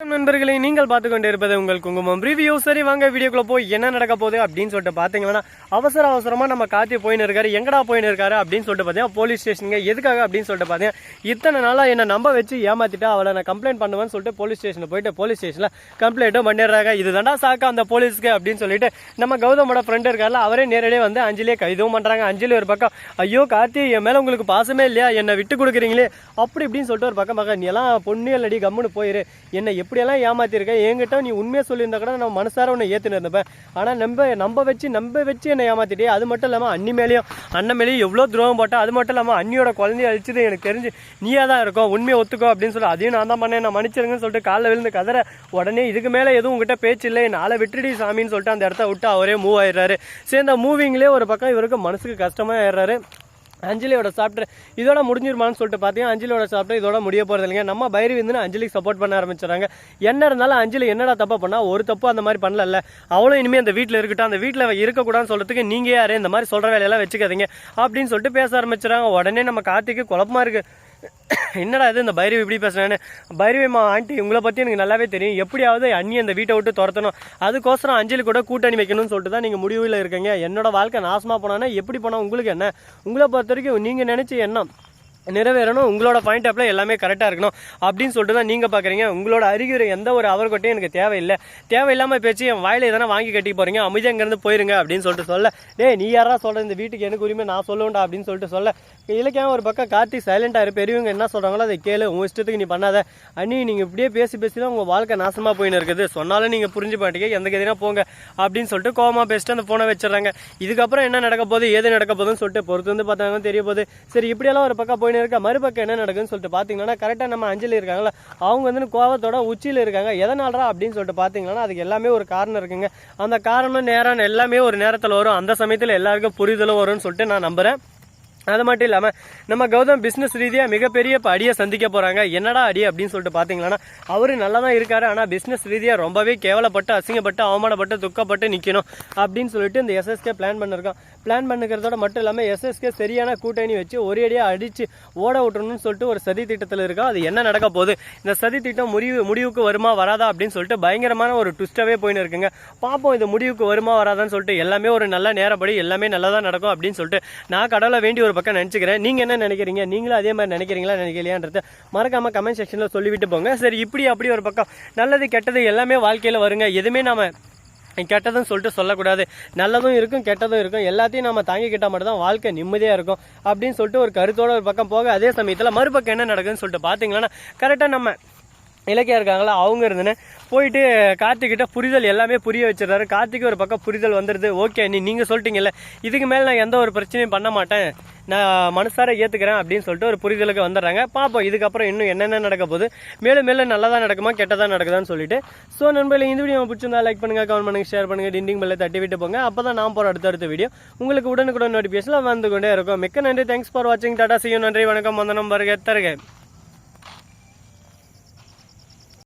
நண்பர்களை நீங்கள் பார்த்து கொண்டு இருப்பது உங்கள் குங்குமம் ரிவ்யூ சரி வாங்க வீடியோக்குள்ள போய் என்ன நடக்க போகுது அப்படின்னு சொல்லிட்டு பார்த்தீங்கன்னா அவசர அவசரமா நம்ம காத்தி போயின்னு இருக்காரு எங்கடா போயின்னு இருக்காரு அப்படின்னு சொல்லிட்டு பார்த்தீங்கன்னா போலீஸ் ஸ்டேஷனுங்க எதுக்காக அப்படின்னு சொல்லிட்டு பார்த்தீங்கன்னா இத்தனை நாளா என்ன நம்ப வச்சு ஏமாத்திட்டு அவளை நான் கம்ப்ளைண்ட் பண்ணுவேன்னு சொல்லிட்டு போலீஸ் ஸ்டேஷனில் போயிட்டு போலீஸ் ஸ்டேஷனில் கம்ப்ளைண்ட்டும் பண்ணிடுறாங்க. இதுதான்டா சாக்கா அந்த போலீஸ்க்கு அப்படின்னு சொல்லிட்டு நம்ம கௌதமோட ஃப்ரெண்ட் இருக்கார்ல அவரே நேரடியாக வந்து அஞ்சலியே கைதும் பண்றாங்க. அஞ்சலி ஒரு பக்கம் ஐயோ கார்த்தி என் மேல உங்களுக்கு பாசமே இல்லையா? என்னை விட்டு கொடுக்குறீங்களே? அப்படி இப்படின்னு சொல்லிட்டு ஒரு பக்கம் பக்கம் நீ எல்லாம் பொண்ணு இல்லடி கம்முன்னு போயிரு. என்னை இப்படியெல்லாம் ஏமாத்திருக்கேன் என்கிட்ட நீ உண்மையை சொல்லியிருந்தா கூட நான் மனசார உன்னை ஏற்றுன்னு இருந்தப்பேன் ஆனால் நம்ப நம்ப வச்சு நம்ப வச்சு என்னை ஏமாத்திட்டே. அது மட்டும் இல்லாமல் அண்ணி மேலேயும் அண்ணன் மேலேயும் எவ்வளோ துரோகம் போட்டால் அது மட்டும் இல்லாமல் அண்ணியோட குழந்தைய அழிச்சது எனக்கு தெரிஞ்சு நீயாக தான் இருக்கும். உண்மையை ஒத்துக்கோ அப்படின்னு சொல்லி. அதையும் நான் தான் பண்ணேன். நான் மன்னிச்சிருங்கன்னு சொல்லிட்டு காலைல விழுந்து கதற உடனே இதுக்கு மேலே எதுவும் உங்ககிட்ட பேச்சு இல்லை. நாளை விட்டுடி சாமின்னு சொல்லிட்டு அந்த இடத்த விட்டு அவரே மூவ் ஆயிடுறாரு. சரி அந்த மூவிங்லேயே ஒரு பக்கம் இவருக்கு மனசுக்கு கஷ்டமாக ஆயிடுறாரு. அஞ்சலியோட சாப்டர் இதோட முடிஞ்சிருமான்னு சொல்லிட்டு பார்த்தீங்கன்னா அஞ்சலியோட சாப்டர் இதோட முடிய போகிறது இல்லைங்க. நம்ம பைரவிந்துன்னு வந்து அஞ்சலிக்கு சப்போர்ட் பண்ண ஆரம்பிச்சிடறாங்க. என்ன இருந்தாலும் அஞ்சலி என்னடா தப்பா பண்ணா ஒரு தப்பு அந்த மாதிரி பண்ணல அவளும் இனிமேல் அந்த வீட்டில் இருக்கட்டும் அந்த வீட்டில் இருக்கக்கூடாதுன்னு சொல்றதுக்கு நீங்க யாரு? இந்த மாதிரி சொல்ற வேலையெல்லாம் வச்சுக்காதீங்க. அப்படின்னு சொல்லிட்டு பேச ஆரம்பிச்சிடறாங்க. உடனே நம்ம கார்த்திக்கு குழப்பமா இருக்கு. என்னடா இது இந்த பைரவி இப்படி பேசுகிறேன்னு பைரவிமா ஆண்டி உங்களை பற்றி எனக்கு நல்லாவே தெரியும். எப்படியாவது அண்ணி அந்த வீட்டை விட்டு துரத்தணும். அதுக்கோசரம் அஞ்சலி கூட கூட்டணி வைக்கணும்னு சொல்லிட்டு தான் நீங்கள் முடிவில் இருக்கீங்க. என்னோட வாழ்க்கை நாசமாக போனான்னா எப்படி போனால் உங்களுக்கு என்ன? உங்களை பொறுத்த வரைக்கும் நீங்கள் நினச்சி என்ன நிறைவேறணும். உங்களோட பாயிண்ட் ஆஃப்ல எல்லாமே கரெக்டாக இருக்கணும். அப்படின்னு சொல்லிட்டு தான் நீங்கள் பார்க்குறீங்க உங்களோட அறிகுறி எந்த ஒரு அவர்கிட்டையும் எனக்கு தேவையில்லை. தேவையில்லாமல் பேச்சு என் வாயில் எதனா வாங்கி கட்டி போகிறீங்க அமைதியாக இங்கேருந்து போயிருங்க அப்படின்னு சொல்லிட்டு சொல்ல. ஏ நீ யாரா சொல்கிற இந்த வீட்டுக்கு எனக்கு உரிமை நான் சொல்லுவேன்டா அப்படின்னு சொல்லிட்டு சொல்ல. இலக்கியம் ஒரு பக்கம் கார்த்தி சைலண்டாக இரு பெரியவங்க என்ன சொல்கிறாங்களோ அதை கேளு. உங்கள் இஷ்டத்துக்கு நீ பண்ணாத. அண்ணி நீங்கள் இப்படியே பேசி பேசி தான் உங்கள் வாழ்க்கை நாசமாக போயின்னு இருக்குது. சொன்னாலும் நீங்கள் புரிஞ்சு மாட்டீங்க. எந்த கதினா போங்க அப்படின்னு சொல்லிட்டு கோமா பேசிட்டு அந்த ஃபோனை வச்சிடறாங்க. இதுக்கப்புறம் என்ன நடக்க போகுது ஏது நடக்க போகுதுன்னு சொல்லிட்டு பொறுத்து வந்து பார்த்தாங்க தெரிய போகுது. சரி இப்படியெல்லாம் ஒரு பக்கம் போயின்னு இருக்க? மறுபக்கம் என்ன நடக்குதுன்னு சொல்லிட்டு பார்த்தீங்கன்னா கரெக்டாக நம்ம அஞ்சலி இருக்காங்களா அவங்க வந்து கோவத்தோட உச்சியில் இருக்காங்க. எதனாலடா அப்படின்னு சொல்லிட்டு பார்த்தீங்கன்னா அதுக்கு எல்லாமே ஒரு காரணம் இருக்குங்க. அந்த காரணம் நேரம் எல்லாமே ஒரு நேரத்தில் வரும். அந்த சமயத்தில் எல்லாருக்கும் புரிதலும் வரும்னு சொல்லிட்டு நான் நம்புகிறேன் அது மட்டும் இல்லாமல் நம்ம கௌதம் பிஸ்னஸ் ரீதியாக மிகப்பெரிய இப்போ அடியை சந்திக்க போகிறாங்க என்னடா அடி அப்படின்னு சொல்லிட்டு பார்த்தீங்கன்னா அவர் நல்லா தான் இருக்காரு. ஆனால் பிஸ்னஸ் ரீதியாக ரொம்பவே கேவலப்பட்டு அசிங்கப்பட்டு அவமானப்பட்டு துக்கப்பட்டு நிற்கணும் அப்படின்னு சொல்லிட்டு இந்த எஸ்எஸ்கே பிளான் பண்ணிருக்கோம் பிளான் பண்ணுறதோட மட்டும் இல்லாமல் எஸ்எஸ்கே சரியான கூட்டணி வச்சு ஒரே அடியாக அடித்து ஓட விட்டணும்னு சொல்லிட்டு ஒரு சதி திட்டத்தில் இருக்கோம் அது என்ன நடக்க போகுது? இந்த சதி திட்டம் முடிவு முடிவுக்கு வருமா வராதா அப்படின்னு சொல்லிட்டு பயங்கரமான ஒரு ட்விஸ்ட்டாகவே போயின்னு இருக்குங்க. பார்ப்போம் இது முடிவுக்கு வருமா வராதான்னு சொல்லிட்டு எல்லாமே ஒரு நல்ல நேரப்படி எல்லாமே நல்லதாக நடக்கும் அப்படின்னு சொல்லிட்டு நான் கடவுளை வேண்டி ஒரு பக்கம் நினச்சிக்கிறேன். நீங்கள் என்ன நினைக்கிறீங்க? நீங்களும் அதே மாதிரி நினைக்கிறீங்களா நினைக்கலையான்றது மறக்காமல் கமெண்ட் செக்ஷனில் சொல்லிவிட்டு போங்க. சரி இப்படி அப்படி ஒரு பக்கம். நல்லது கெட்டது எல்லாமே வாழ்க்கையில் வருங்க. எதுவுமே நம்ம கெட்டதுன்னு சொல்லிட்டு சொல்லக்கூடாது. நல்லதும் இருக்கும் கெட்டதும் இருக்கும். எல்லாத்தையும் நம்ம தாங்கிக்கிட்டால் மட்டும் தான் வாழ்க்கை நிம்மதியாக இருக்கும் அப்படின்னு சொல்லிட்டு ஒரு கருத்தோட ஒரு பக்கம் போக அதே சமயத்தில் மறுபக்கம் என்ன நடக்குதுன்னு சொல்லிட்டு பார்த்தீங்கன்னா கரெக்டாக நம்ம இலக்கியா இருக்காங்களா அவங்க இருந்துன்னு போயிட்டு கார்த்திக்கிட்ட புரிதல் எல்லாமே புரிய வச்சிடறாரு. கார்த்திக் ஒரு பக்கம் புரிதல் வந்துடுது ஓகே நீ நீங்கள் சொல்லிட்டீங்கல்ல இதுக்கு மேலே நான் எந்த ஒரு பிரச்சனையும் பண்ண மாட்டேன். நான் மனசார ஏற்றுக்கிறேன் அப்படின்னு சொல்லிட்டு ஒரு புரிதலுக்கு வந்துடுறாங்க. பார்ப்போம் இதுக்கப்புறம் இன்னும் என்னென்ன நடக்க போகுது. மேலும் மேலும் நல்லதாக நடக்குமா கெட்டதாக நடக்குதான்னு சொல்லிட்டு. ஸோ நண்பர்களே இந்த வீடியோ பிடிச்சிருந்தா லைக் பண்ணுங்கள் கமெண்ட் பண்ணுங்கள் ஷேர் பண்ணுங்கள் டிண்டிங் பெல்லை தட்டி விட்டு போங்க. அப்போ தான் நான் போகிற அடுத்தடுத்த வீடியோ உங்களுக்கு உடனுக்குடன் நோட்டிஃபிகேஷனில் வந்து கொண்டே இருக்கும். மிக்க நன்றி. தேங்க்ஸ் ஃபார் வாட்சிங் டாடா செய்யும் நன்றி வணக்கம். வந்தனம் வருக தருகை.